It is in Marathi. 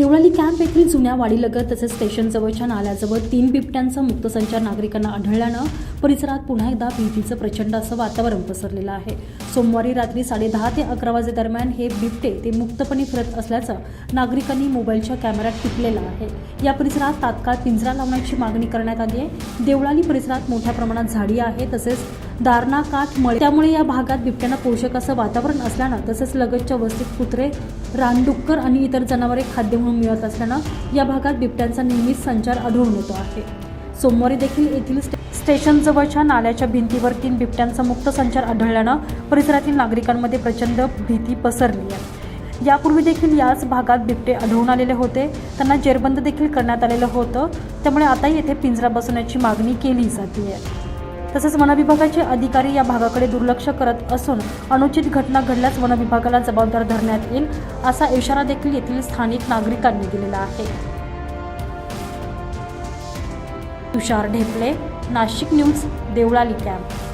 देवळाली कॅम्प येथील जुन्या वाडीलगत तसेच स्टेशनजवळच्या नाल्याजवळ तीन बिबट्यांचा मुक्तसंचार नागरिकांना आढळल्यानं परिसरात पुन्हा एकदा भीतीचं प्रचंड असं वातावरण पसरलेलं आहे. सोमवारी रात्री साडेदहा ते अकरा वाजे दरम्यान हे बिबटे ते मुक्तपणे फिरत असल्याचं नागरिकांनी मोबाईलच्या कॅमेऱ्यात टिपलेलं आहे. या परिसरात तात्काळ पिंजरा लावण्याची मागणी करण्यात आली आहे. देवळाली परिसरात मोठ्या प्रमाणात झाडी आहे तसेच दारणा काठ मळे. त्यामुळे या भागात बिबट्यांना पोषक असं वातावरण असल्यानं तसेच लगतच्या वस्तीत कुत्रे रानडुक्कर आणि इतर जनावरे खाद्य म्हणून मिळत असल्यानं या भागात बिबट्यांचा नेहमीच संचार आढळून येतो आहे. सोमवारी देखील येथील स्टे- स्टेशनजवळच्या नाल्याच्या भिंतीवर तीन बिबट्यांचा मुक्त संचार आढळल्यानं परिसरातील नागरिकांमध्ये प्रचंड भीती पसरली आहे. यापूर्वी देखील याच भागात बिबटे आढळून आलेले होते. त्यांना जेरबंद देखील करण्यात आलेलं होतं. त्यामुळे आता येथे पिंजरा बसवण्याची मागणी केली जाते. तसेच वनविभागाचे अधिकारी या भागाकडे दुर्लक्ष करत असून अनुचित घटना घडल्यास वनविभागाला जबाबदार धरण्यात येईल असा इशारा देखील येथील स्थानिक नागरिकांनी दिलेला आहे. Tushar Dhepale Nashik news Devlali camp.